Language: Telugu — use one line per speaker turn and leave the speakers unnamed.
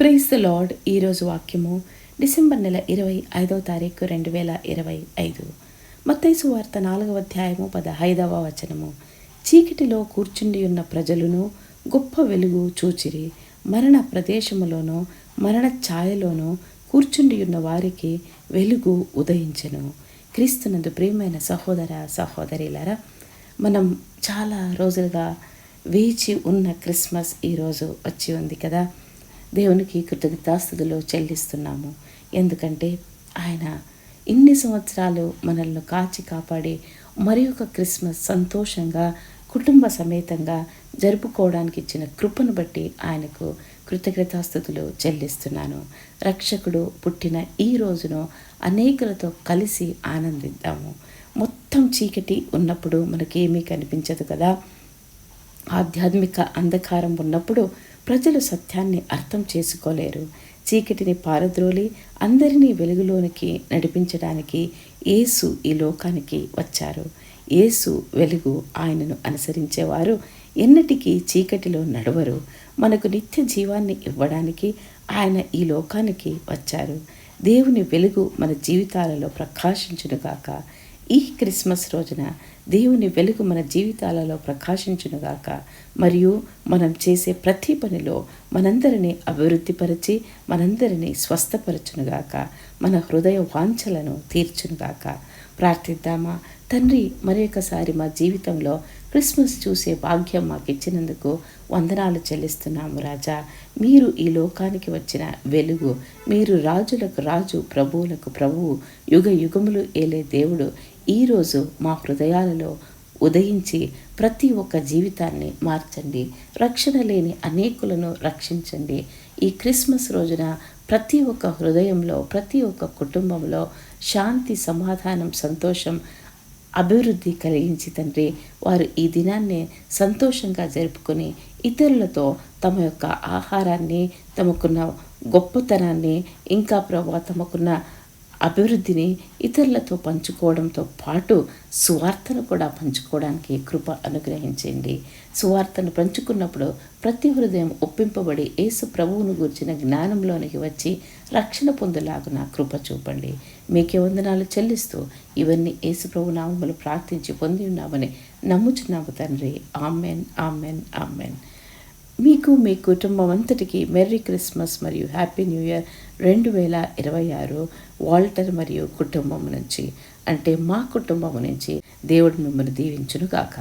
ప్రైజ్ ద లార్డ్ ఈరోజు వాక్యము డిసెంబర్ నెల ఇరవై ఐదవ తారీఖు రెండు వేల ఇరవై ఐదు. మత్తైసు వార్త నాలుగవ అధ్యాయము పదహైదవ వచనము. చీకటిలో కూర్చుండి ఉన్న ప్రజలను గొప్ప వెలుగు చూచిరి. మరణ ప్రదేశములోనూ మరణ ఛాయలోనూ కూర్చుండి ఉన్న వారికి వెలుగు ఉదయించెను. క్రీస్తునందు ప్రియమైన సహోదర సహోదరిలారా మనం చాలా రోజులుగా వేచి ఉన్న క్రిస్మస్ ఈరోజు వచ్చి ఉంది కదా. దేవునికి కృతజ్ఞతాస్థుతులు చెల్లిస్తున్నాము. ఎందుకంటే ఆయన ఇన్ని సంవత్సరాలు మనల్ని కాచి కాపాడి మరి ఒక క్రిస్మస్ సంతోషంగా కుటుంబ సమేతంగా జరుపుకోవడానికి ఇచ్చిన కృపను బట్టి ఆయనకు కృతజ్ఞతాస్థుతులు చెల్లిస్తున్నాను. రక్షకుడు పుట్టిన ఈ రోజును అనేకులతో కలిసి ఆనందిద్దాము. మొత్తం చీకటి ఉన్నప్పుడు మనకేమీ కనిపించదు కదా? ఆధ్యాత్మిక అంధకారం ఉన్నప్పుడు ప్రజలు సత్యాన్ని అర్థం చేసుకోలేరు. చీకటిని పారద్రోలి అందరినీ వెలుగులోనికి నడిపించడానికి యేసు ఈ లోకానికి వచ్చారు. యేసు వెలుగు ఆయనను అనుసరించేవారు. ఎన్నటికీ చీకటిలో నడవరు. మనకు నిత్య జీవాన్ని ఇవ్వడానికి ఆయన ఈ లోకానికి వచ్చారు. దేవుని వెలుగు మన జీవితాలలో ప్రకాశించునుగాక. ఈ క్రిస్మస్ రోజున దేవుని వెలుగు మన జీవితాలలో ప్రకాశించునుగాక. మరియు మనం చేసే ప్రతి పనిలో మనందరినీ అభివృద్ధిపరిచి మనందరినీ స్వస్థపరచునుగాక. మన హృదయ వాంఛలను తీర్చునుగాక. ప్రార్థిద్దామా? తండ్రి మరి ఒకసారి మా జీవితంలో క్రిస్మస్ చూసే భాగ్యం మాకు ఇచ్చినందుకు వందనాలు చెల్లిస్తున్నాము రాజా. మీరు ఈ లోకానికి వచ్చిన వెలుగు మీరు రాజులకు రాజు ప్రభువులకు ప్రభువు యుగ యుగములు ఏలే దేవుడు ఈరోజు మా హృదయాలలో ఉదయించి ప్రతి ఒక్క జీవితాన్ని మార్చండి. రక్షణ లేని అనేకులను రక్షించండి. ఈ క్రిస్మస్ రోజున ప్రతి ఒక్క హృదయంలో ప్రతి ఒక్క కుటుంబంలో శాంతి సమాధానం సంతోషం అభివృద్ధి కలిగించి తండ్రి వారు ఈ దినాన్ని సంతోషంగా జరుపుకొని ఇతరులతో తమ యొక్క ఆహారాన్ని తమకున్న గొప్పతనాన్ని ఇంకా ప్రభావ తమకున్న అభివృద్ధిని ఇతరులతో పంచుకోవడంతో పాటు సువార్తను కూడా పంచుకోవడానికి కృప అనుగ్రహించండి. సువార్తను పంచుకున్నప్పుడు ప్రతి హృదయం ఒప్పింపబడి యేసు ప్రభువును గురించిన జ్ఞానంలోనికి వచ్చి రక్షణ పొందులాగున కృప చూపండి. మీకే వందనాలు చెల్లిస్తూ ఇవన్నీ యేసు ప్రభు నామములు ప్రార్థించి పొంది ఉన్నామని నమ్ముచున్నాము తండ్రి. Amen amen amen. మీకు మీ కుటుంబం అంతటికి మెర్రీ క్రిస్మస్ మరియు హ్యాపీ న్యూ ఇయర్ రెండు వేల ఇరవై ఆరు వాల్టర్ మరియు కుటుంబం నుంచి అంటే మా కుటుంబం నుంచి దేవుడు మిమ్మల్ని దీవించును కాక